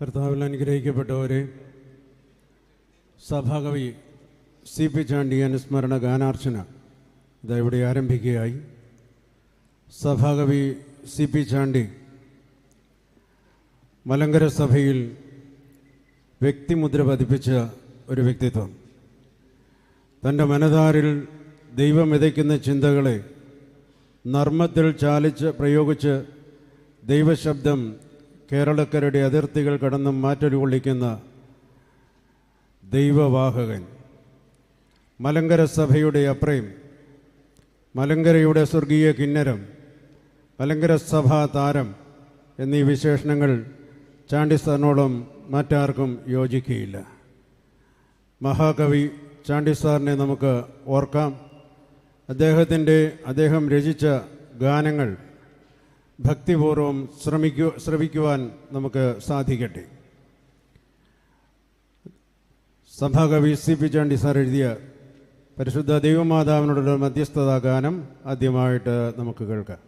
കർത്താവിൽ അനുഗ്രഹിക്കപ്പെട്ടവരെ സഭാകവി സി പി ചാണ്ടി അനുസ്മരണ ഗാനാർച്ചന ഇത് ഇവിടെ ആരംഭിക്കുകയായി. സഭാകവി സി പി ചാണ്ടി മലങ്കര സഭയിൽ വ്യക്തിമുദ്ര പതിപ്പിച്ച ഒരു വ്യക്തിത്വം. തന്റെ മനതാരിൽ ദൈവം വിതയ്ക്കുന്ന ചിന്തകളെ നർമ്മത്തിൽ ചാലിച്ച് പ്രയോഗിച്ച് ദൈവശബ്ദം കേരളക്കരുടെ അതിർത്തികൾ കടന്നും മാറ്റൊരുകൊള്ളിക്കുന്ന ദൈവവാഹകൻ. മലങ്കര സഭയുടെ അപ്രയും മലങ്കരയുടെ സ്വർഗീയ കിന്നരം. മലങ്കര സഭാ താരം എന്നീ വിശേഷണങ്ങൾ ചാണ്ടിസാറിനോളം മറ്റാർക്കും യോജിക്കുകയില്ല മഹാകവി ചാണ്ടിസാറിനെ നമുക്ക് ഓർക്കാം. അദ്ദേഹത്തിന്റെ അദ്ദേഹം രചിച്ച ഗാനങ്ങൾ ഭക്തിപൂർവം ശ്രമിക്കു ശ്രമിക്കുവാൻ നമുക്ക് സാധിക്കട്ടെ. സഭാകവി സി പി ചാണ്ടി സാർ എഴുതിയ പരിശുദ്ധ ദൈവമാതാവിനോടുള്ള മധ്യസ്ഥതാ ഗാനം ആദ്യമായിട്ട് നമുക്ക് കേൾക്കാം.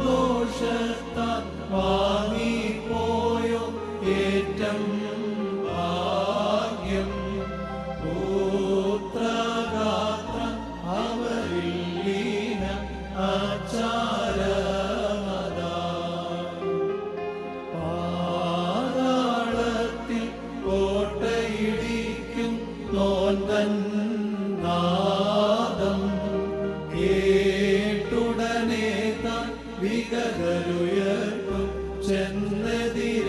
സന്തോഷത്താൽ വാങ്ങിപ്പോയോ വികതരുയർക്കും ചെന്നെതിരേൽപ്പാ.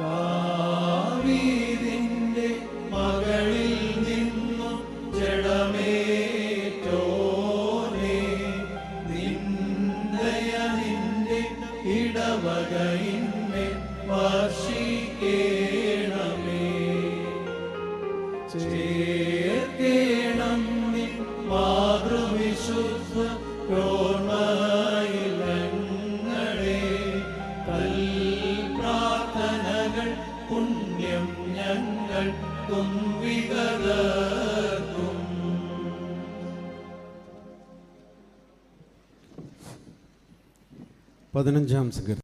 ഭാവീതിന്റെ മകളിൽ നിന്നും ജഡമേറ്റോനെ നിന്ദയ നിന്റെ ഇടവകയിന്മേ വർഷിക്കേണമേ. ചേർക്കേണം നിൻ മാതൃവിശുദ്ധ ഞങ്ങൾ കുംവികർക്കും പതിനഞ്ചാം സങ്കീർത്തനം